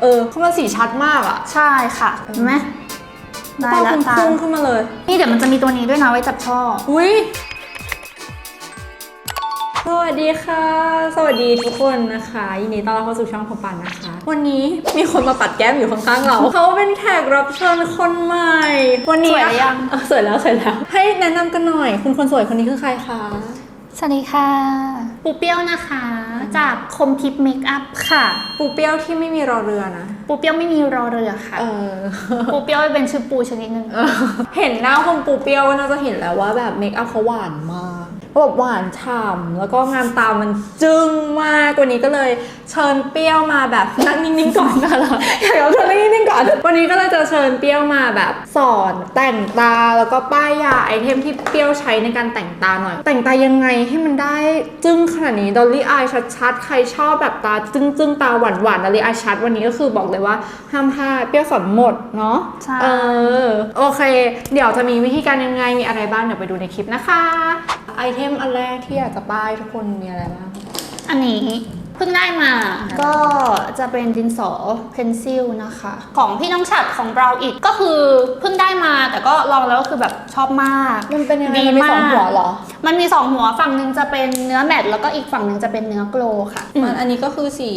เออเขามันสีชัดมากอะใช่ค่ะเห็นไหมได้ตาแล้วคุณตาพุ่งขึ้นมาเลย นี่เดี๋ยวมันจะมีตัวนี้ด้วยนะไว้จับช่อ อุ้ยสวัสดีค่ะ สวัสดีทุกคนนะคะยินดีต้อนรับเข้าสู่ช่องพอปันนะคะ วันนี้มีคนมาปัดแก้มอยู่ข้างๆเรา เขาเป็นแขกรับเชิญคนใหม่ วันนี้สวยหรือยังเออสวยแล้วสวยแล้ว ให้แนะนำกันหน่อย คุณคนสวยคนนี้คือใครคะ สวัสดีค่ะ ปูเปี้ยวนะคะ จากคมทิปเมคอัพค่ะ ปูเปรี้ยวที่ไม่มีรอเรือนะ ปูเปี้ยวไม่มีรอเรือค่ะ เออ ปูเปี้ยวเป็นชื่อปูชนิดหนึงเห็นหน้าคนปูเปรี้ยวก็น่าจะเห็นแล้วว่าแบบเมคอัพเขาหวานมาก แบบหวานฉ่ำแล้วก็งานตามันจึ้งมากวันนี้ก็เลยเชิญเปรี้ยวมาแบบนั่งนิ่งๆก่อนนะเราอยากเอาเธอนั่งนิ่งๆก่อน วันนี้ก็เลยจะเชิญเปรี้ยวมาแบบสอนแต่งตาแล้วก็ป้ายยาไอเทมที่เปรี้ยวใช้ในการแต่งตาหน่อย แต่งตายังไงให้มันได้จึ้งขนาดนี้ดอลลี่อายชัดๆ ใครชอบแบบตาจึ้งๆ ตาหวานๆดอลลี่อายชัด วันนี้ก็คือบอกเลยว่าห้ามพลาดเปรี้ยวสอนหมดเนาะใช่เออโอเค เดี๋ยวจะมีวิธีการยังไงมีอะไรบ้างเดี๋ยวไปดูในคลิปนะคะ ไอเทมอันแรกที่อยากจะป้ายทุกคนมีอะไรบ้าง อันนี้เพิ่งได้มา ก็จะเป็นดินสอเพนซิลนะคะ ของพี่น้องฉัดของเราอีกก็คือเพิ่งได้มาแต่ก็ลองแล้วก็คือแบบชอบมากมันเป็นยังไงดีมันมีสองมากหัวเหรอ มันมีสองหัวฝั่งหนึ่งจะเป็นเนื้อแมตต์แล้วก็อีกฝั่งหนึ่งจะเป็นเนื้อโกลค่ะ มันอันนี้ก็คือสี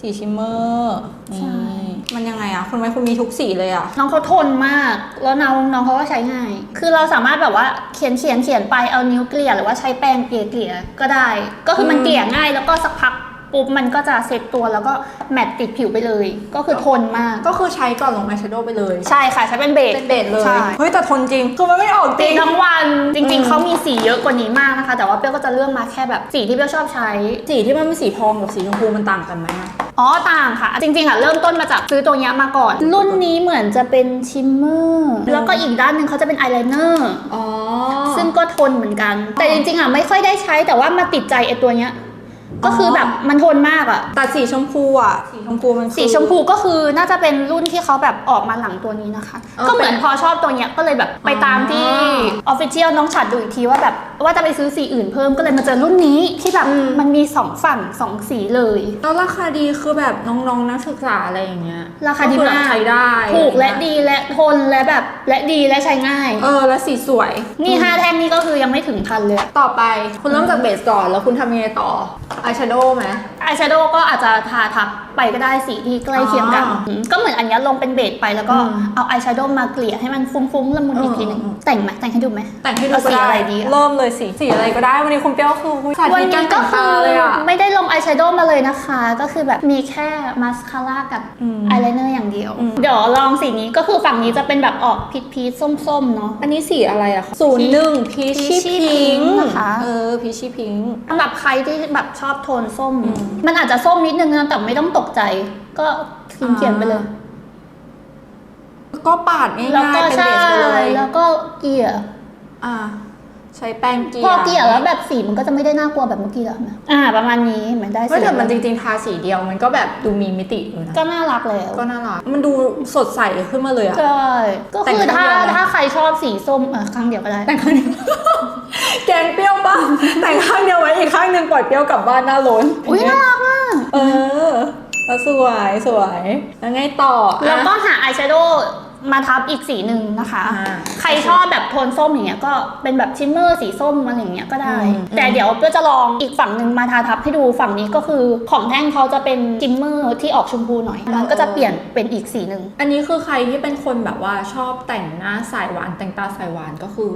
สีชิมเมอร์ใช่นี่มันยังไงอะคุณไว้คุณมีทุกสีเลยอะน้องเขาทนมาก แล้วน้องน้องเขาก็ใช้ง่าย คือเราสามารถแบบว่าเขียนเขียนเขียนไปเอานิ้วเกลี่ยหรือว่าใช้แปรงเกลี่ยเกลี่ยก็ได้ ก็คือมันเกลี่ยง่ายแล้วก็สักพัก ปุ๊บมันก็จะเซ็ตตัวแล้วก็แมตต์ติดผิวไปเลย ก็คือทนมาก ก็คือใช้ก่อนลงอายแชโดว์ไปเลยใช่ค่ะใช้เป็นเบส เป็นเบสเลย ใช่ เฮ้ยแต่ทนจริง คือมันไม่ออกจตีริงทั้งวันจริงอืมๆเขามีสีเยอะกว่านี้มากนะคะ แต่ว่าเปรี้ยวก็จะเลือกมาแค่แบบสีที่เปรี้ยวชอบใช้ สีที่มันเป็นสีทองกับสีชมพูมันต่างกันไหมอะ อ๋อต่างค่ะ จริง ๆ อะ เริ่มต้นมาจากซื้อตัวเนี้ยมาก่อน รุ่นนี้เหมือนจะเป็นชิมเมอร์แล้วก็อีกด้านหนึ่งเขาจะเป็นอายไลเนอร์อ๋อซึ่งก็ทนเหมือนกัน แต่จริง ๆ อะ ไม่ค่อยได้ใช้แต่ว่ามาติดใจไอตัวเนี้ย ก็คือแบบมันทนมากอะแต่สีชมพูอะสี ชมพูมันคือ สีชมพูก็คือน่าจะเป็นรุ่นที่เขาแบบออกมาหลังตัวนี้นะคะ เออก็เหมือนเป็นพอชอบตัวเนี้ยก็เลยแบบไปตามที่อ๋ออฟฟิเชียลน้องฉัดดูอีกทีว่าแบบว่าจะไปซื้อสีอื่นเพิ่มก็เลยมาเจอรุ่นนี้ที่แบบอืม มันมีสองฝั่งสองสีเลย แล้วราคาดีคือแบบน้องๆนักศึกษาอะไรอย่างเงี้ยราคาดีก็อมากใช้ได้ถูกและดีและทนและแบบและดีและใช้ง่าย เออและสีสวย นี่ห้าแท่งนี่ก็คือยังไม่ถึงพันเลยต่อไปคุณเริ่มจากเบสก่อนแล้วคุณทำยังไงต่ออายแชโดว์ไหม อายแชโดว์ก็อาจจะทาทับไปก็ได้สีที่ใกล้เคียงกันอ๋ออืมก็เหมือนอันเนี้ยลงเป็นเบสไปแล้วก็อืมเอาอายแชโดว์มาเกลี่ยให้มันฟุ้งๆละมุนอีกทีหนึ่งอืมอืมแต่งไหมแต่งให้ดูไหมแต่งให้ดูเอาก็สีได้อะไรดีอะเริ่มเลยสีสีอะไรก็ได้วันนี้คุณเปรี้ยวคือสาวันธิตนี้การก็แต่งคืตาอเลยอะไม่ได้ลงอายแชโดว์มาเลยนะคะ ก็คือแบบมีแค่มาสคาร่ากับอืมอายไลเนอร์อย่างเดียวอืมเดี๋ยวลองสีนี้ก็คือฝั่งนี้จะเป็นแบบออกพีชพีชส้มๆเนาะอันนี้สีอะไรอะคะศูนย์หนึ่งพีช Peachy พิง Pink นะคะเออพีชพิงสำหรับใครที่แบบชอบโทนส้มอืมมันอาจจะส้มนิดนึงนะแต่ไม่ต้องตกใจก็เขียนเขียนไปเลย ก็ปาดง่ายแล้วๆก็เป็นใช่เบสไปเลยแล้วก็เกลี่ยอ่า ใช้แป้งเกลี่ยพอเกลี่ยแล้วแบบสีมันก็จะไม่ได้น่ากลัวแบบเมื่อกี้แล้วนะอ่า ประมาณนี้เหมือนได้เฮ้ยสีแต่มันจริงๆทาสีเดียวมันก็แบบดูมีมิติอยู่นะก็น่ารักแล้ว ก็น่ารักมันดูสดใสขึ้นมาเลยอะ ใช่ ก็แต่งคือถ้าข้างเดียวไหมถ้าใครชอบสีส้มอะข้างเดียวก็ได้ แต่งข้างเดียว แกงเปรี้ยวป่ะแต่งข้างเดียวไว้อีกข้างหนึ่งปล่อยเปรี้ยวกลับบ้านหน้าล้นอุ้ยน่ารักอะเออ แล้วสวยสวยแล้วไงต่ออะแล้วก็หาอายแชโดว์มาทับอีกสีหนึ่งนะคะอ่าใครชอบแบบโทนส้มอย่างเงี้ยก็เป็นแบบชิมเมอร์สีส้มอะไรอย่างเงี้ยก็ได้อืมแต่เดี๋ยวเพื่อจะลองอีกฝั่งหนึ่งมาทาทับให้ดูฝั่งนี้ก็คือของแท่งเขาจะเป็นชิมเมอร์ที่ออกชมพูหน่อย มันก็จะเปลี่ยนเป็นอีกสีหนึ่ง อันนี้คือใครที่เป็นคนแบบว่าชอบแต่งหน้าสายหวานแต่งตาสายหวานก็คือ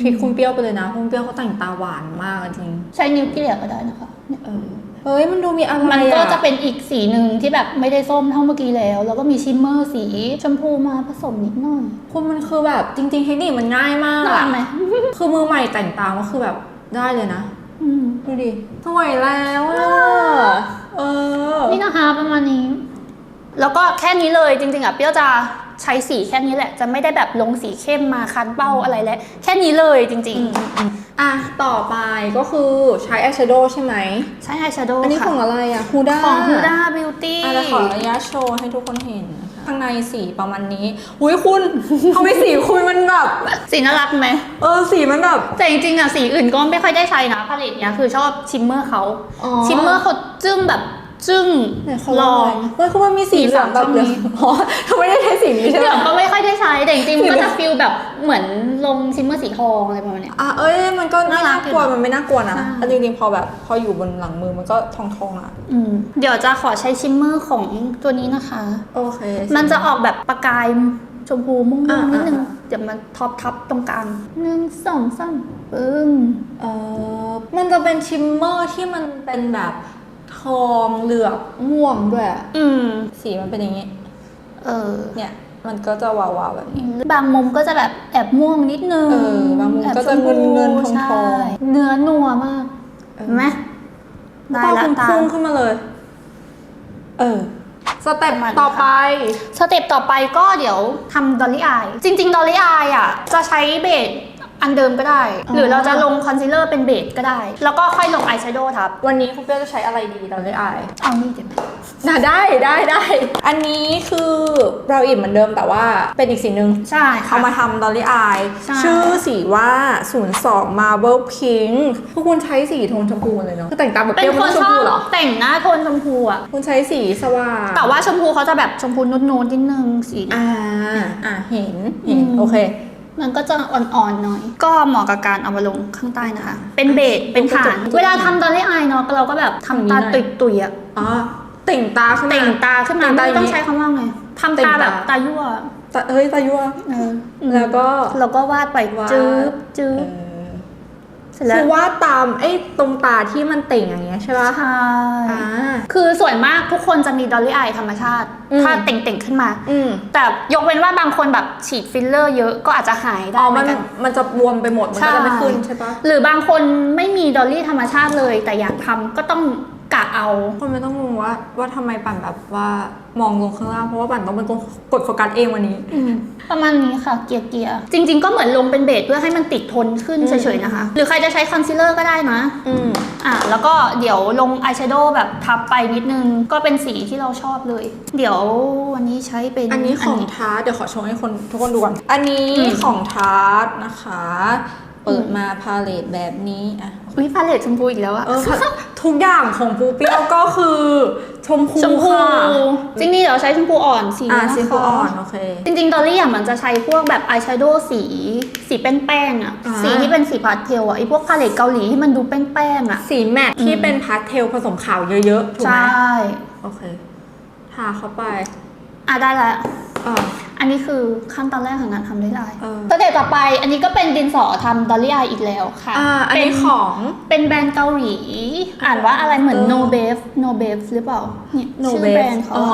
ทริคคุณเปรี้ยวไปเลยนะคุณเปรี้ยวเขาแต่งตาหวานมากจริง ใช้นิ้วเกลี่ยก็ได้นะคะเนี่ยเออ เฮ้ยมันดูมีอะไรมันก็อจะเป็นอีกสีหนึ่งที่แบบไม่ได้ส้มเท่าเมื่อกี้แล้ว แล้วก็มีชิมเมอร์สีชมพูมาผสมนิดหน่อย คุณมันคือแบบจริง ๆ เทคนิคมันง่ายมากน่ารัอะกไหมคือมือใหม่แต่งตาก็คือแบบได้เลยนะอืมดูดิสวยแล้วอะเออ นี่นะคะประมาณนี้ แล้วก็แค่นี้เลยจริง ๆ อะเปรี้ยวจะใช้สีแค่นี้แหละ จะไม่ได้แบบลงสีเข้มมาคันเป้าอะไรแล้วแค่นี้เลยจริง อะ ต่อไปก็คือใช้อายแชโดว์ใช่ไหมๆใช้อายแชโดว์อันนี้ค่ะของอะไรอะฮูด้าของ Huda Beauty อะเดี๋ยวขออนุญาตโชว์ให้ทุกคนเห็นนะคะข้างในสีประมาณนี้อุ้ยคุณ ทำไมสีคุณมันแบบ สีน่ารักไหม เออสีมันแบบ แต่จริงๆอะสีอื่นก็ไม่ค่อยได้ใช้นะผลิตเนี้ยคือชอบชิมเมอร์เขา อ๋อ ชิมเมอร์เขาจึ้งแบบ จึ้งเนี่ยเขาลลอองงมันคือมันมีสีสีเหลืองแบบเหลืองช่องนี้อ๋อเขาไม่ได้ใช้สีนี้ใช่เหไหลืมองก็ไม่ค่อยได้ใช้แต่จริงๆสีมันเหลืก็องจะฟิลแบบเหมือนลงซิมเมอร์สีทองอะไรประมาณเนี้ยอะเอ้ยมันก็ไม่น่ารัน่ากกลัวอยู่มันไม่น่ากลัวนะใช่อันจริงๆพอแบบพออยู่บนหลังมือมันก็ทองทองๆอะอืมเดี๋ยวจะขอใช้ชิมเมอร์ของตัวนี้นะคะโอเคมันจะออกแบบประกายชมพูม่วอ่างๆนิดนึงอ่าเดี๋ยวมันท็อปทับตรงกลางหนึ่งสองสามปึ้งเออมันจะเป็นชิมเมอร์ที่มันเป็นแบบท องเหลือบม่วงด้วยอะอืม สีมันเป็นอย่างนี้ เออ เนี่ย มันก็จะวาวๆแบบนี้ บางมุมก็จะแบบแอบม่วงนิดนึงเออบางมุมแอบก็จะชพูเงินๆทองๆใช่เนื้อนัวมากเออ เห็นไหมได้ตาละคุณตาพุ่งขึ้นมาเลย เออ สเต็ปประมาณนี้ต่อไป สเต็ปต่อไปก็เดี๋ยวทำดอลลี่อาย จริง ๆ ดอลลี่อายอะ จะใช้เบส อันเดิมก็ได้อ๋อหรือเราจะลงคอนซีลเลอร์เป็นเบสก็ได้ แล้วก็ค่อยลงอายแชโดว์ทับ วันนี้คุณเปี้ยจะใช้อะไรดีเราได้อายเอานี่เดี๋ยวน่ะได้ได้ได้ อันนี้คือเราอิ่มเหมือนเดิมแต่ว่าเป็นอีกสีหนึ่งใช่ค่ะ เอามาทำดอลลี่อาย ใช่ ชื่อสีว่า 02 Marble Pink พวกคุณใช้สีโทนชมพูหมดเลยเนาะคือแต่งตามแบบเป็เปนรี้ยวคนชชมอพูบเหรอแต่งหน้าโทนชมพูอะคุณใช้สีสว่าง แต่ว่าชมพูเขาจะแบบชมพูนุดๆนิดนึงสี อ่า อ่า เห็น เห็น อืม โอเค มันก็จะอ่อนๆหน่อย ก็เหมาะกับการเอามาลงข้างใต้นะคะ เป็นเบสเป็นฐาน เวลาทำดอลลี่อายเนาะเราก็แบบทำตาอย่างนี้หน่อยตุยๆอะอ๋อติ่งตาขึ้นมา เต่งตาขึ้นมาเต่งตาไม่ต้องอย่างนี้ใช้คำว่าไงทำเต่งตาตา แบบตายั่วตาเฮ้ยตายั่วเออแล้วก็ เราก็วาดไปวาด จื๊บจืเอ๊บอ เสร็จแล้คืวอว่าตามไอ้ตรงตาที่มันเต่งอย่างเงี้ยใช่ปะใช่อ่า คือส่วนมากทุกคนจะมีดอลลี่อายธรรมชาติ อืม ถ้าเต่งๆขึ้นมา อืมแต่ยกเว้นว่าบางคนแบบฉีดฟิลเลอร์เยอะก็อาจจะหายได้อ๋อเหมืมัอนนกัน มันจะบวมไปหมดมันก็จะไม่ขึ้นใช่ปะ หรือบางคนไม่มีดอลลี่ธรรมชาติเลย แต่อยากทำก็ต้อง กะเอาคนไม่ต้องงงว่า ว่าทำไมปั่นแบบว่ามองลงข้างล่างเพราะว่าปั่นต้องเป็นคนกดโฟกัสเองวันนี้ประมาณนี้ค่ะเกียร์เกียร์จริง ๆ ก็เหมือนลงเป็นเบสเพื่อให้มันติดทนขึ้นอืม เฉยๆนะคะ หรือใครจะใช้คอนซีลเลอร์ก็ได้นะ อืมอะแล้วก็เดี๋ยวลงอายแชโดว์แบบทับไปนิดนึง ก็เป็นสีที่เราชอบเลย เดี๋ยววันนี้ใช้เป็น อันนี้ของทาร์ตเดี๋ยวขอโชว์ให้คนทุกคนดูก่อนอันนี้อืม ของทาร์ตนะคะ เปิดมาพาเลตแบบนี้อะอุ้ยพาเลตชมพูอีกแล้วอะเออทุกอย่างของปูเปี้ยวก็คือชมพูชมพูค่ะจริงๆเดี๋ยวใช้ชมพูอ่อนสีอ่านะคะสีฟูอ่อนโอเคจริงๆดอลลี่อะมันจะใช้พวกแบบอายแชโดว์สีสีแป้งๆอะอ่าสีที่เป็นสีพาสเทลอะไอพวกพาเลตเกาหลีที่มันดูแป้งๆอะสีแมทที่เป็นพาสเทลผสมขาวเยอะๆถูกใชไหม่่โอเคทาเข้าไปอะได้ละ อ่าอันนี้คือขั้นตอนแรกของการทำได้ไลน์เออ สเต็ปต่อไป อันนี้ก็เป็นดินสอทำดอลลี่อายอีกแล้วค่ะอ่าอันเป็นี้ของ เป็นแบรนด์เกาหลี อ่านว่าอะไรเหมือน เออ no b a f no b a f หรือเปล่าเนี่ย No ชื่อ b a แบร f นด์เขาอ๋อ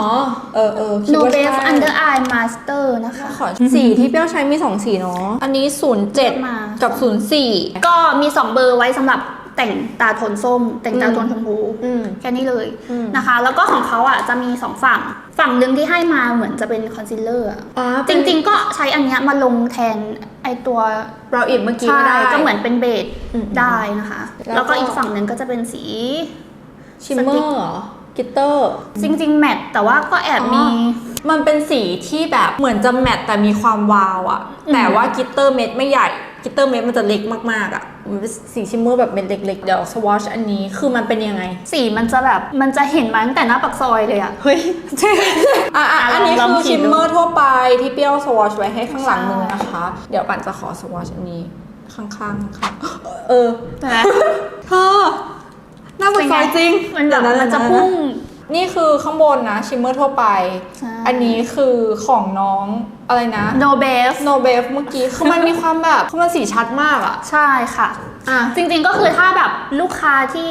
เออเออคิด no ว่า b a f ใช่ under eye master นะคะ ขอสีที่เปรี้ยวใช้มีสองสีเนาะ อันนี้ 07 มา กับ 04 ก็มี 2 เบอร์ไว้สำหรับ แต่งตาโทนส้ม แต่งตาโทนชมพูอืมแค่นี้เลยอืมนะคะ แล้วก็ของเขาอะจะมี2ฝั่ง ฝั่งหนึ่งที่ให้มาเหมือนจะเป็นคอนซีลเลอร์อะอ่าจริง ๆ ก็ใช้อันเนี้ยมาลงแทนไอตัวๆเราอิบเมื่อกี้ใช่ก็ได้ก็เหมือนเป็นเบสอืมได้นะคะแล้วก็แล้วก็อีกฝั่งหนึ่งก็จะเป็นสีชิมเมอร์เหรอกิตเตอร์จริง ๆ แมทแต่ว่าก็แอบมีมันเป็นสีที่แบบเหมือนจะแมทแต่มีความวาวอะอืมแต่ว่ากิตเตอร์เม็ดไม่ใหญ่กิตเตอร์เม็ดมันจะเล็กมากๆอะ มันเป็นสีชิมเมอร์แบบเม็ดเล็กๆ เดี๋ยวสวอชอันนี้คือมันเป็นยังไง สีมันจะแบบมันจะเห็นมาตั้งแต่หน้าปากซอยเลยอะเฮ้ย อะอะอะอันนี้ลองคือขีชิดมดูเมอร์ทั่วไปที่เปรี้ยวสวอชไว้ให้ข้างหลังใช่มือนะคะ เดี๋ยวปั่นจะขอสวอชอันนี้ข้างๆข้างๆเออใช่ไหมเธอหน้าปากซอยจริง มันแบบเดี๋ยวมันจะเดี๋ยวพุ่ง นี่คือข้างบนนะชิมเมอร์ทั่วไป ใช่ อันนี้คือของน้องอะไรนะ no b a f โนเบฟเมื่อกี้คือมันมีความแบบคือมันสีชัดมากอะใช่ค่ะ อะ จริงๆก็คือถ้าแบบลูกค้าที่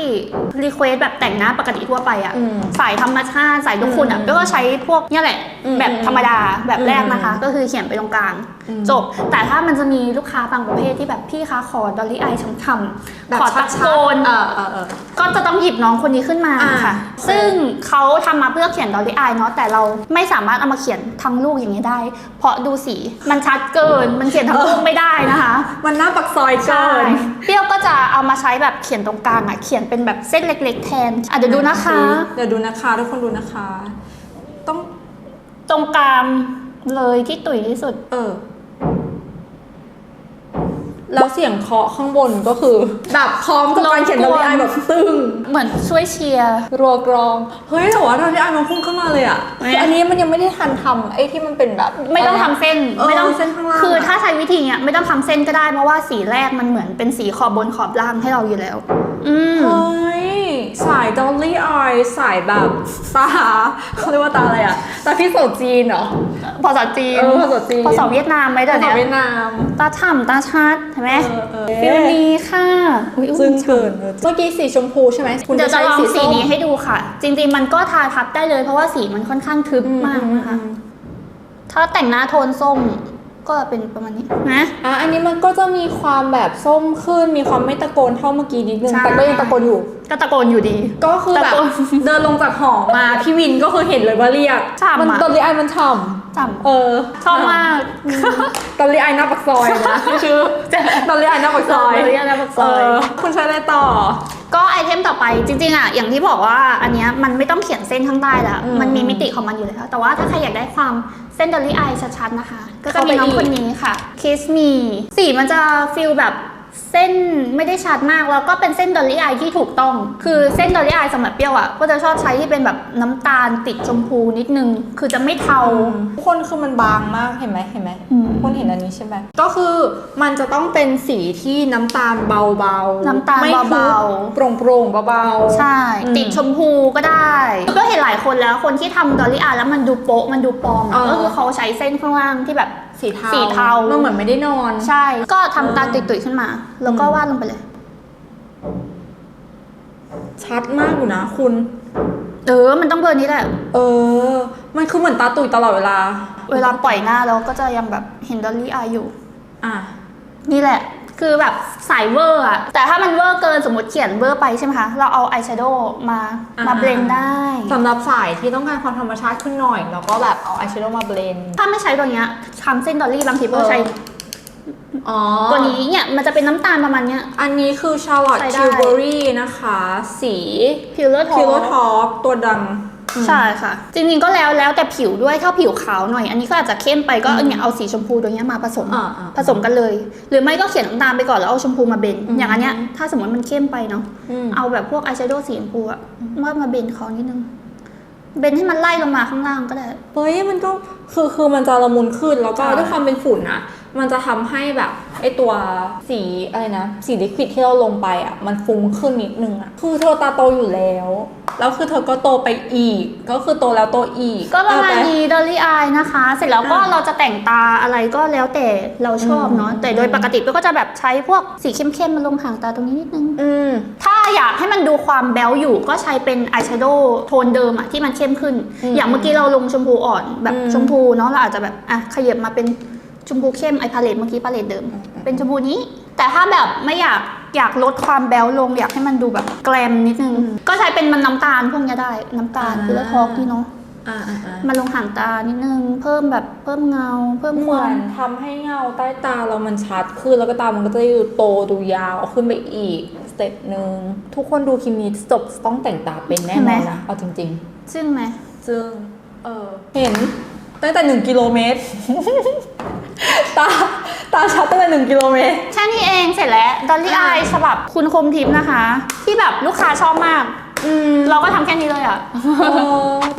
รีเควสแบบแต่งหน้าปกติทั่วไปอะอืมสายธรรมชาติสายทุกคนอะอืม ก็ใช้พวกเนี่ยแหละอืมแบบธรรมดาแบบแรกอืมนะคะ ก็คือเขียนไปตรงกลางอืมจบ แต่ถ้ามันจะมีลูกค้าบางประเภทที่แบบพี่คะขอดอลลี่ไอช้ำๆแบบขอชัตะดโกนๆเออเออเออก็จะต้องหยิบน้องคนนี้ขึ้นมาอ่าค่ะโอเคซึ่งเขาทำมาเพื่อเขียนดอลลี่อายเนาะแต่เราไม่สามารถเอามาเขียนทั้งลูกอย่างนี้ได้ เพราะดูสีมันชัดเกินมันเขียนทั้งลูกไม่ได้นะคะ มันหน้าปักซอยเกิใช่นเปรี้ยวก็จะเอามาใช้แบบเขียนตรงกลางอะเขียนเป็นแบบเส้นเล็ก ๆ แทนอะเดี๋ยวดูนะคะ เดี๋ยวดูนะคะทุกคนดูนะคะ ต้อง ตรงกลางเลยที่ตุ๋ยที่สุด เออ แล้วเสียงเคาะข้างบนก็คือ แบบพร้อมกับการเขียนดอลลี่อายแบบตึงเหมือนช่วยเชียร์ รัวกรอง เฮ้ยแต่ว่าดอลลี่อายมันพุ่งขึ้นมาเลยอะไม่คืออันนี้มันยังไม่ได้ทันทำไอ้ที่มันเป็นแบบไม่ต้องทำเส้นเออไม่ต้องเส้นข้างล่าง คืออะถ้าใช้วิธีเนี้ยไม่ต้องทำเส้นก็ได้เพราะว่าสีแรกมันเหมือนเป็นสีขอบบนขอบล่างให้เราอยู่แล้ว อืม เฮ้ย สายดอลลี่อายสายแบบตาเขาเรียกว่าตาอะไรอะตาพี่โสจีนเหรอ ภาษาจีนเออภาษาจีน ภาษาเวียดนามไหมเดี๋ยวภาษาเนี้ยเวียดนาม ตาฉ่ำตาชัดเห็นไหมเออเออฟิลนี้ค่ะอุ๊ยอุ๊ยซึ่งเกินเมื่อกี้สีชมพูใช่ไหมคุณเดี๋ยวจะลองสีส้มนี้ให้ดูค่ะ จริง ๆ มันก็ทาทับได้เลย เพราะว่าสีมันค่อนข้างทึบอืมากนะคะอืมถ้าแต่งหน้าโทนส้มก็เป็นประมาณนี้นะอะอันนี้มันก็จะมีความแบบส้มขึ้น มีความไม่ตะโกนเท่าเมื่อกี้นิดนึงใช่แต่ก็ยังตะโกนอยู่ ก็ตะโกนอยู่ดี ก็คือแบบตะโกนเดินลงจากหอมา พี่วินก็คือเห็นเลยว่าเรียกฉ่ำอะมันตอนลีไอมันฉ่จำเออำชอบมากตอนลีไอหน้าปากซอยนะชื่อตอนลีไอหน้าปากซอยตอนลีไอหน้าปากซอย เคุณใช้อะไรต่อ ก็ไอเทมต่อไปจริงๆอะอย่างที่บอกว่าอันเนี้ยมันไม่ต้องเขียนเส้นข้างใต้แล้ว อืมมันมีมิติของมันอยู่แล้ว แต่ว่าถ้าใครอยากได้ความเส้นดอลลี่อายชัดๆนะคะ ก็จะมีน้องเข้าไปอีกคนนี้ค่ะ Kiss Me สีมันจะฟิลแบบ เส้นไม่ได้ชัดมากแล้วก็เป็นเส้นดอลลี่อายที่ถูกต้อง คือเส้นดอลลี่อายสำหรับเปรี้ยวอะก็จะชอบใช้ที่เป็นแบบน้ำตาลติดชมพูนิดนึง คือจะไม่เทา ทุกคนคือมันบางมากเห็นไหมเห็นไหมอืมคนเห็นอันนี้ใช่ไหมก็คือมันจะต้องเป็นสีที่น้ำตาลเบาๆน้ำตาลไม่เบาโปร่งโปร่งๆเบาๆ ใช่ อืมติดชมพูก็ได้ก็เห็นหลายคนแล้วคนที่ทำดอลลี่อาร์แล้วมันดูโป๊ะมันดูปลอมอะเออ ก็คือเขาใช้เส้นข้างล่างที่แบบ สีเทาสีเทา มันเหมือนไม่ได้นอน ใช่ ก็ทำตาอืมตุยๆขึ้นมา แล้วก็วาดลงไปเลย ชัดมากอยู่นะคุณ เออ มันต้องเบอร์นี้แหละ เออ มันคือเหมือนตาตุยตลอดเวลา เวลาปล่อยหน้าเราก็จะยังแบบเห็นดอลลี่อาร์อยู่ อะ นี่แหละ คือแบบสายเวอร์อะแต่ถ้ามันเวอร์เกินสมมติเขียนเวอร์ไปใช่ไหมคะ เราเอาอายแชโดว์มาอ่ามาเบลนได้ สำหรับสายที่ต้องการความธรรมชาติขึ้นหน่อย แล้วก็แบบเอาอายแชโดว์มาเบลนด์ถ้าไม่ใช้ตัวเนี้ยทำเส้นดอลลี่บางทีก็ใช้อ๋อ ตัวนี้เนี่ยมันจะเป็นน้ำตาลประมาณเนี้ย อันนี้คือ Charlotte ใช้ได้ Tilbury นะคะ สี พิลเลอร์ทอ Pillow Talk ตัวดำ ใช่ค่ะ จริงๆก็แล้วแล้วแต่ผิวด้วยถ้าผิวขาวหน่อย อันนี้ก็อาจจะเข้มไปก็อืมเนี่ยเอาสีชมพูตัวเนี้ยมาผสมอ่าอ่าผสมกันเลย หรือไม่ก็เขียนน้ำตาลไปก่อนแล้วเอาชมพูมาเบนอืมอย่างอันเนี้ยถ้าสมมติมันเข้มไปเนาะอืมเอาแบบพวกอายแชโดว์สีชมพูอะว่ามาเบนเขานิดนึงเบนให้มันไล่ลงมาข้างล่างก็ได้เฮ้ยมันก็คือคือมันจะละมุนขึ้นแล้วก็ใช่ด้วยความเป็นฝุ่นอะ มันจะทำให้แบบไอตัวสีอะไรนะ สีลิควิดที่เราลงไปอะมันฟุ้งขึ้นนิดนึงอะคือเธอตาโตอยู่แล้วแล้วคือเธอก็โตไปอีก ก็คือโตแล้วโตอีก ก็ประมาณเออนี้ดอลลี่อายนะคะ เสร็จแล้วก็อ่าเราจะแต่งตาอะไรก็แล้วแต่เราชอบเนาะอืมแต่โดยปกติก็จะแบบใช้พวกสีเข้มๆมาลงหางตาตรงนี้นิดนึงอืมถ้าอยากให้มันดูความแบลอยู่ก็ใช้เป็นอายแชโดว์โทนเดิมอะที่มันเข้มขึ้นอืมอย่างเมื่อกี้เราลงชมพูอ่อนแบบอืมชมพูเนาะเราอาจจะแบบอะขยับมาเป็น ชมพูเข้มไอพาเลตเมื่อกี้พาเลตเดิม เป็นชมพูนี้ แต่ถ้าแบบไม่อยากอยากลดความแบลลง อยากให้มันดูแบบแกลมนิดนึง ก็ใช้เป็นมันน้ำตาลพวกเนี้ยได้ น้ำตาลอ่าคือละทอกนี่เนาะอ่าอ่าอ่ามาลงหางตานิดนึง เพิ่มแบบเพิ่มเงา เพิ่มเหคมืวาอมนทำให้เงาใต้ตาเรามันชัดขึ้นแล้วก็ตามันก็จะดูโตดูยาวขึ้นไปอีกสเต็ปหนึ่งทุกคนดูคลิปนี้จบต้องแต่งตาเป็นแน่นอนนะเอาจริง ๆ ซึ่งไหมซึ่งเออเห็น ตั้งแต่หนึ่งกิโลเมตร ตาตาชัดตั้งแต่หนึ่งกิโลเมตรแค่นี้เองเสร็จแล้วดอลลี่อ่าอายฉบับคุณคมทิพย์นะคะ ที่แบบลูกค้าชอบมาก อืมเราก็ทำแค่นี้เลยอะ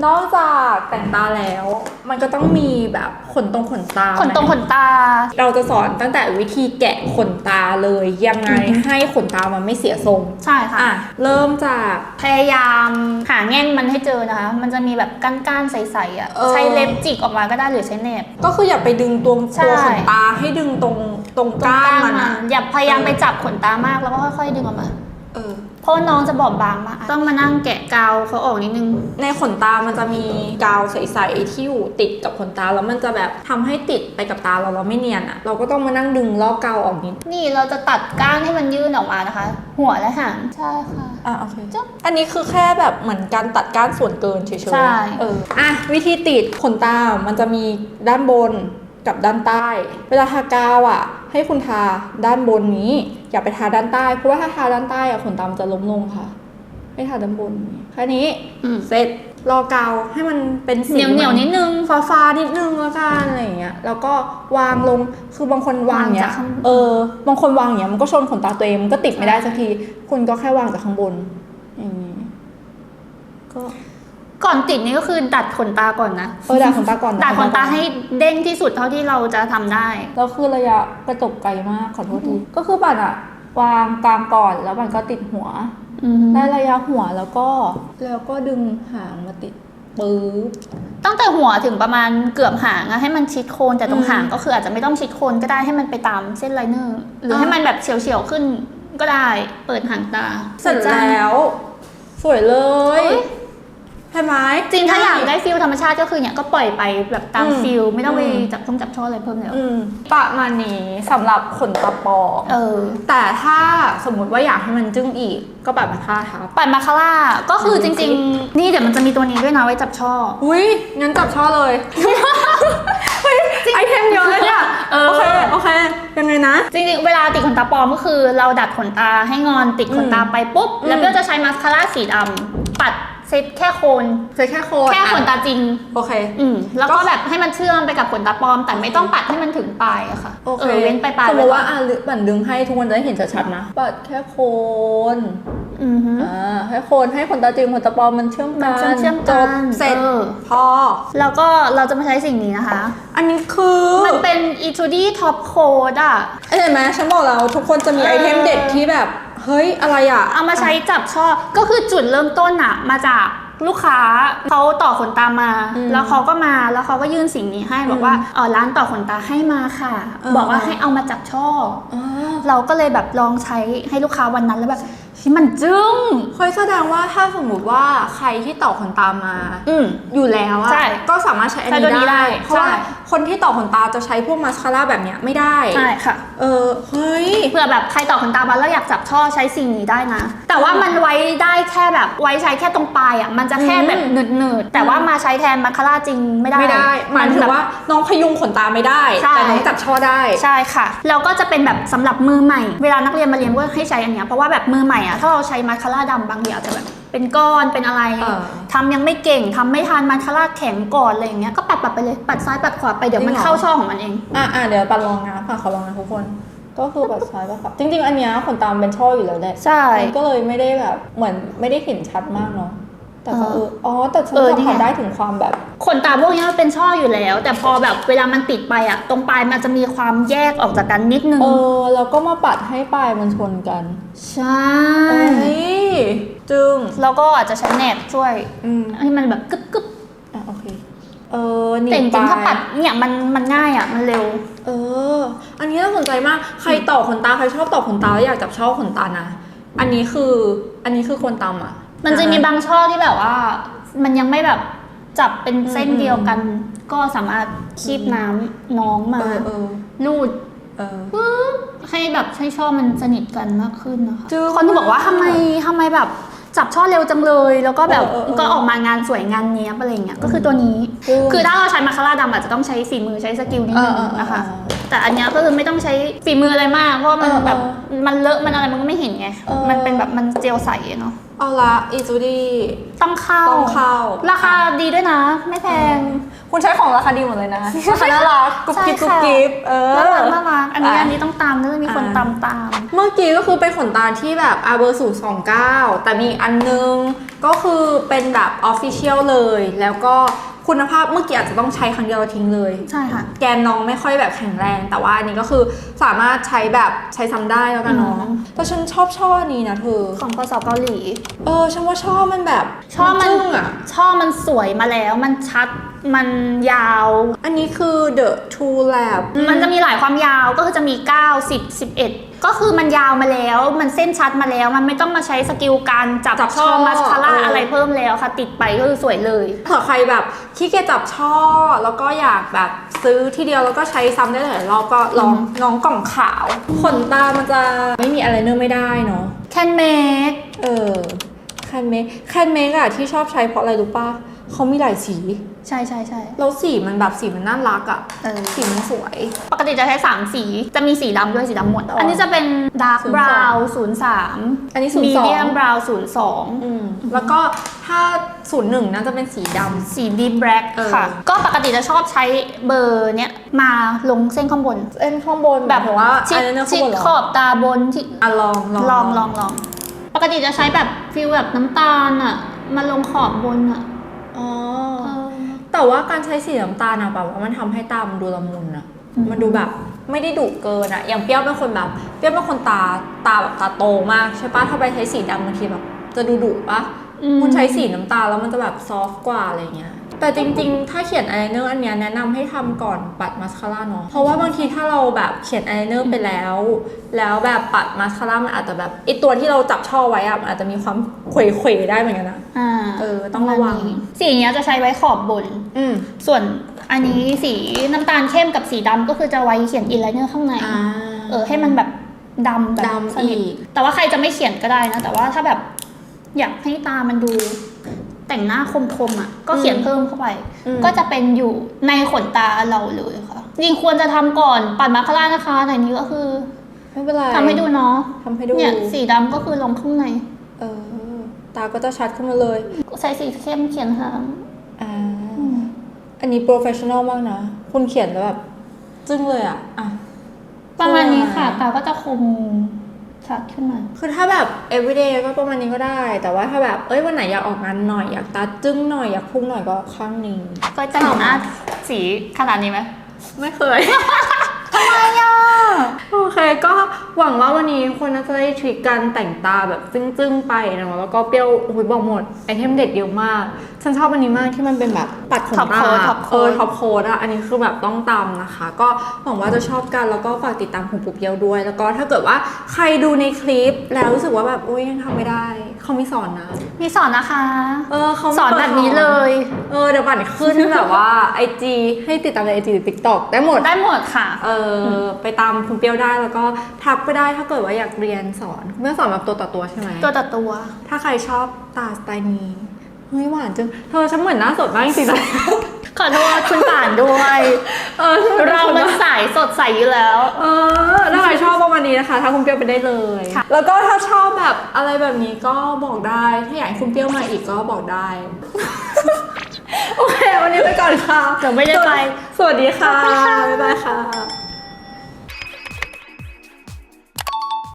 นอกจากแต่งตาแล้ว มันก็ต้องมีแบบขนตรงขนตาขนตรงไหมขนตา เราจะสอนตั้งแต่วิธีแกะขนตาเลยยังไงอือฮึ ให้ขนตามันไม่เสียทรงใช่ค่ะ อะเริ่มจาก พยายามหาแง่นมันให้เจอนะคะ มันจะมีแบบก้านๆใสๆอะ เออ ใช้เล็บจิกออกมาก็ได้หรือใช้เน็บ ก็คืออย่าไปดึงตรงใช่ ตัวขนตาให้ดึงตรงตรงก้านมันอะอย่าพยายามเออไปจับขนตามากแล้วก็ค่อย ๆ ดึงออกมา เออ เพราะว่าน้องจะบอบบางมากต้องมานั่งแกะกาวเขาออกนิดนึง ในขนตามันจะมีกาวใสๆที่อยู่ติดกับขนตาแล้วมันจะแบบทำให้ติดไปกับตาเราเราไม่เนียนอะเราก็ต้องมานั่งดึงลอกกาวออกนิดนี่เราจะตัดก้านให้มันยื่นออกมานะคะ หัวและหางใช่ค่ะอะโอเคอันนี้คือแค่แบบเหมือนการตัดก้านส่วนเกินเฉยๆใช่เอออะวิธีติดขนตา มันจะมีด้านบน กับด้านใต้ เวลาทากาวอะ ให้คุณทาด้านบนนี้ อย่าไปทาด้านใต้เพราะว่าถ้าทาด้านใต้อะขนตามันจะล้มลงค่ะให้ทาด้านบนแค่นี้อืมเสร็จรอกาวให้มันเป็นสีเหนียวเหนียวนิดนึงฟ้าฟ้าๆนิดนึงแล้วกันอะไรอย่างเงี้ยแล้วก็วางลงคือบางคนวางอย่างเงี้วางยจากข้างบนเออบางคนวางอย่างเงี้ยมันก็ชนขนตาตัวเองมันก็ติดไม่ได้สักที คุณก็แค่วางจากข้างบนอย่างงี้ก็ ก่อนติดนี่ก็คือดัดขนตาก่อนนะเออดัดขนตาก่อนดัดขนตาให้เด้งที่สุดเท่าที่เราจะทำได้แล้วคือระยะกระจกไกลมากขอโทษทีก็คือบัตรอะวางกลางก่อนแล้วมันก็ติดหัวอืมได้ระยะหัวแล้วก็แล้วก็ดึงหางมาติดปื๊บตั้งแต่หัวถึงประมาณเกือบหางอะให้มันชิดโคนแต่ตรอืงมหางก็คืออาจจะไม่ต้องชิดโคนก็ได้ให้มันไปตามเส้นไลเนอร์หรืออ่าให้มันแบบเฉียวๆขึ้นก็ได้เปิดหางตาเสร็จแล้ว สวยเลยเอ้ย ใช่ไหมจริงถ้าอยากได้ฟิลธรรมชาติก็คือเนี่ยก็ปล่อยไปแบบตามอืมฟิลไม่ต้องไปอืมจับช่องจับช่ออะไรเพิ่มแล้วอืมประมาณนี้สำหรับขนตาปลอมเออ แต่ถ้าสมมุติว่าอยากให้มันจึ้งอีก ก็แบบมาท่าทับปัดมาคาร่าก็คืออืมจริง ๆ นี่เดี๋ยวมันจะมีตัวนี้ด้วยนะไว้จับช่ออุ้ยงั้นจับช่อเลยเฮ้ยไอเทมเยอะเลยเนี่ยเออโอเคโอเคยังไงนะ จริงๆ เวลาติดขนตาปลอมก็คือ เราดัดขนตาให้งอนติดขนตาไปปุ๊บอืมแล้วก็จะใช้มาสคาร่าสีดำปัด เซตแค่โคนใช้แค่โคนแค่ขนตาจริง โอเค อืมแล้วก็แบบให้มันเชื่อมไปกับขนตาปลอม แต่ไม่ต้องปัดให้มันถึงปลายอะค่ะโอเคเออเว้นไปปลายสมมติว่าไก่อนอะลึกบันดึงให้ทุกคนจะได้เห็นชัดๆนะปัดแค่โคนอือฮึอ่าให้โคนให้ขนตาจริงขนตาปลอมมันเชื่อมมักันนเชื่อมๆจกับนเสร็จออพอ แล้วก็เราจะมาใช้สิ่งนี้นะคะ อันนี้คือมันเป็น e t u d y Top Coat อะเห็นไหมฉันบอกแล้วทุกคนจะมีเออไอเทมเด็ดที่แบบ เฮ้ย อะไรอะ เอามาใช้จับช่อ ก็คือจุดเริ่มต้นอะมาจากลูกค้าเขาต่อขนตามา อืมแล้วเขาก็มาแล้วเขาก็ยื่นสิ่งนี้ให้บอกว่าเออร้านต่อขนตาให้มาค่ะ เออ บอกว่าให้เอามาจับช่อ อ๋อ เราก็เลยแบบลองใช้ให้ลูกค้าวันนั้นแล้วแบบ เฮ้ยมันจึ้งเคยแสดงว่าถ้าสมมติว่าใครที่ต่อขนตามา อืม อยู่แล้วอะใช่ก็สามารถใช้อันใช้ตัวนี้นี้ได้ ได้เพราะว่าใช่ คนที่ต่อขนตาจะใช้พวกมาสคาร่าแบบเนี้ยไม่ได้ ใช่ค่ะ เออเฮ้ย เผื่อแบบใครต่อขนตามาแล้วอยากจับช่อใช้สิ่งนี้ได้นะ แต่ว่ามันไว้ได้แค่แบบไว้ใช้แค่ตรงปลายอะมันจะแค่แบบอืม หนืดๆแต่ว่ามาใช้แทนมาคาร่าจริงไม่ได้ไม่ได้หมายถึงแบบ ว่าน้องพยุงขนตาไม่ได้ ใช่ แต่น้องจับช่อได้ ใช่ค่ะแล้วก็จะเป็นแบบสำหรับมือใหม่ เวลานักเรียนมาเรียนก็ให้ใช้อันเนี้ยเพราะว่าแบบมือใหม่อะถ้าเราใช้มาคาร่าดำบางทีอาจจะแบบเป็นก้อนเป็นอะไรเออทำยังไม่เก่งทำไม่ทันมาคาร่าแข็งก่อนอะไรอย่างเงี้ยก็ปัดปัดไปเลยปัดซ้ายปัดขวาไปเดี๋ยวมันจริงเหรอ เข้าช่องของมันเอง อะอะเดี๋ยวปันลองนะค่ะขอลองนะทุกคน ก็คือแบบซ้ายแบบขวาจริง ๆ อันเนี้ยขนตามนเป็นช่ออยู่แล้วแหละใช่ มันก็เลยไม่ได้แบบเหมือนไม่ได้เห็นชัดมากเนาะ แต่ก็เอเออออ๋อแต่ฉันเออสัมนี่ผัสไงได้ถึงความแบบ ขนตาพวกนี้มันเป็นช่ออยู่แล้ว แต่พอแบบเวลามันติดไปอะตรงปลายมันจะมีความแยกออกจากกันนิดนึงเออ แล้วก็มาปัดให้ปลายมันชนกันใช่เอ้ยจึงแล้วก็อาจจะใช้แหนบช่วยอืมให้มันแบบกึบกึบอะโอเค เออหนีแต่จริงๆถ้าปปัลาดยเนี่ยมันมันง่ายอะมันเร็ว เออ อันนี้น่าสนใจมาก ใครต่อขนตา ใครชอบต่อขนตาแล้วอยากจับช่อขนตานะ อันนี้คือ อันนี้คือคนตำอะ มันจะมีบางช่อที่แบบว่า มันยังไม่แบบจับเป็นเส้นอืมเดียวกัน ก็สามารถคีบน้ำน้องมาเออเออลูดเออให้แบบให้ช่อมันสนิทกันมากขึ้นนะคะจึ้งคนที่บอกว่าทำไมทำไมแบบจับช่อเร็วจังเลย แล้วก็แบบเออเออเออ ก็ออกมางานสวยงานเนี้ยบอะไรเงี้ยก็คือตัวนี้จึ้งคือถ้าเราใช้มาคาร่าดำอาจจะต้องใช้ฝีมือใช้สกิลนิดนึงเออเออเออ นะคะเออแต่อันเนี้ยก็คือไม่ต้องใช้ฝีมืออะไรมาก เพราะว่ามันเออเออแบบมันเลอะมันอะไรมันก็ไม่เห็นไง เออ มันเป็นแบบมันเจลใสอะเนาะ เอาละอีจูดี้ต้องเข้า ต้องเข้า ราคาดีด้วยนะ ไม่แพง คุณใช้ของราคาดีหมดเลยนะราคาน่ารักกุ๊บกิ๊บใช่กุ๊บค่ะกิ๊บเออน่ารักน่ารักอันนี้อะอันนี้ต้องตามนะจะมีคนอะตามตาม เมื่อกี้ก็คือเป็นขนตาที่แบบอาเบอร์สูสองเก้าแต่มีอีกอันนึงก็คือเป็นแบบออฟฟิเชียลเลยแล้วก็ คุณภาพเมื่อกี้อาจจะต้องใช้ครั้งเดียวแล้วทิ้งเลย ใช่ค่ะ แกนน้องไม่ค่อยแบบแข็งแรง แต่ว่าอันนี้ก็คือสามารถใช้แบบใช้ซ้ำได้แล้วกันเนาะอืมแต่ฉันชอบช่อนี้นะเธอ ของกสเกาหลี เออฉันว่าช่อมันแบบช่อมันจึ้งอะช่อมันสวยมาแล้วมันชัด มันยาว อันนี้คือ The Two Lab มันจะมีหลายความยาวก็คือจะมี 9 10 11 ก็คือมันยาวมาแล้ว มันเส้นชัดมาแล้ว มันไม่ต้องมาใช้สกิลการจับจับช่อช่อมาสคาร่าเอออ อะไรเพิ่มแล้วค่ะ ติดไปก็คือสวยเลย เผื่อใครแบบขี้เกียจจับช่อ แล้วก็อยากแบบซื้อทีเดียวแล้วก็ใช้ซ้ำได้หลายรอบก็ลองน้องกล่องขาว ขนตามันจะไม่มีอะไรเนอร์ไม่ได้เนาะ Can make เออ แคนเมคแคนเมคอะที่ชอบใช้เพราะอะไรรู้ป่ะ เขามีหลายสี ใช่ใช่ใช่แล้วสีมันแบบสีมันน่ารักอะเออ สีมันสวย ปกติจะใช้ 3 สี จะมีสีดำด้วยสีดำหมด อ๋ออัอันนี้จะเป็นดาร์ก02บราวน์ศูนย์สามอันนี้02มีเดียมบราวน์ศูนย์สองอืมแล้วก็ถ้าศูนย์หนึ่งน่าจะเป็นสีดำสีดีแบล็กเออค่ะ ก็ปกติจะชอบใช้เบอร์เนี้ยมาลงเส้นข้างบนเส้นข้างบนแบบว่าชิดอะไรนะข้าชิงดบนเหรอขอบตาบนที่ อะลองลองลองลองลองปกติจะใช้แบบฟิลแบบน้ำตาลอะมาลงขอบบนอะ อ๋อเออแต่ว่าการใช้สีน้ำตาลอะแบบว่ามันทำให้ตามันดูละมุนอะอืม มันดูแบบไม่ได้ดุเกินอะอย่างเปรี้ยวเป็นคนแบบ เปรี้ยวเป็นคนตาตาแบบตาโตมากใช่ปะถ้าไปใช้สีดำบางทีแบบ จะดูดุปะอืม คุณใช้สีน้ำตาลแล้วมันจะแบบซอฟต์กว่าอะไรเงี้ย แต่จริงๆ ถ้าเขียนอายไลเนอร์อันเนี้ยแนะนำให้ทำก่อนปัดมาสคาร่าเนาะ เพราะว่าบางทีถ้าเราแบบเขียนอายไลเนอร์ไปแล้ว แล้วแบบปัดมาสคาร่ามันอาจจะแบบไอตัวที่เราจับช่อไว้อะมันอาจจะมีความเขวๆได้เหมือนกันนะ อ่าเออต้องระวัง สีเนี้ยจะใช้ไว้ขอบบน อืมส่วนอันนี้สีน้ำตาลเข้มกับสีดำก็คือจะไว้เขียนอินไลเนอร์ข้างใน อ่า เออให้มันแบบดำแบบดำสนิทอีก แต่ว่าใครจะไม่เขียนก็ได้นะ แต่ว่าถ้าแบบอยากให้ตามันดู แต่งหน้าคมๆอะ ก็เขียนเพิ่มเข้าไปอืมก็จะเป็นอยู่ในขนตาเราเลยค่ะ จริงควรจะทำก่อนปัดมาคาร่านะคะแต่อันนี้ก็คือไม่เป็นไรทำให้ดูเนาะทำให้ดูเนี่ยสีดำก็คือลงข้างใน เออ ตาก็จะชัดขึ้นมาเลยใช้สีเข้มเขียนหางอ่าอันนี้ professional มากนะคุณเขียนแล้วแบบ จึ้งเลยอะอะประมาณนี้ค่ะอ่าตาก็จะคม ชัดขึ้นมาคือถ้าแบบ everyday ก็ประมาณนี้ก็ได้ แต่ว่าถ้าแบบ เอ้ยวันไหนอยากออกงานหน่อย อยากตาจึ้งหน่อย อยากพุ่งหน่อยก็ข้างนี้ ก็จะเห็นหน้าสีขนาดนี้ไหม ไม่เคย ทำไมอะ โอเค ก็หวังว่าวันนี้คนน่าจะได้ทริคการแต่งตาแบบจึ้งๆไปนะแล้วก็เปรี้ยวอุ้ยบอกหมด ไอเทมเด็ดเยอะมาก ฉันชอบอันนี้มากที่มันเป็นแบบปัดขน Top ตา coat Top เออ coat ท็อปโค้ดอะอันนี้คือแบบต้องตามนะคะ ก็หวังว่าจะชอบกันแล้วก็ฝากติดตามคุณปุ๊บเดียวด้วย แล้วก็ถ้าเกิดว่าใครดูในคลิปแล้วรู้สึกว่าแบบอุ้ยยังทำไม่ได้เขามีสอนนะ มีสอนนะคะ เออเขามีสอนแบบนี้เลย เออเดี๋ยวบัตรขึ้นแบบว่าไอจีให้ติดตามในไอจีหรือติ๊กต็อกได้หมด ได้หมดค่ะ เออไปตามคุณเปรี้ยวได้แล้วก็ทักไปได้ถ้าเกิดว่าอยากเรียนสอนคุณเปรี้ยวสอนแบบตัวต่อตัวใช่ไหมตัวต่อตัว ถ้าใครชอบตาสไตล์นี้ เฮ้ยหวานจังเธอฉันเหมือนหน้าสดมากจริงๆนะขอโทษคุณป่านด้วย เออเรามันสายสดใสอยู่แล้ว เออถ้าใครชอบประมาณนี้นะคะถ้าคุณเปรี้ยวไปได้เลยค่ะแล้วก็ถ้าชอบแบบอะไรแบบนี้ก็บอกได้ ถ้าอยากให้คุณเปรี้ยวมาอีกก็บอกได้ โอเค วันนี้ไปก่อนค่ะเดี๋ยวไม่ได้ไป สวัสดีค่ะขอบคุณค่ะบ๊ายบายค่ะ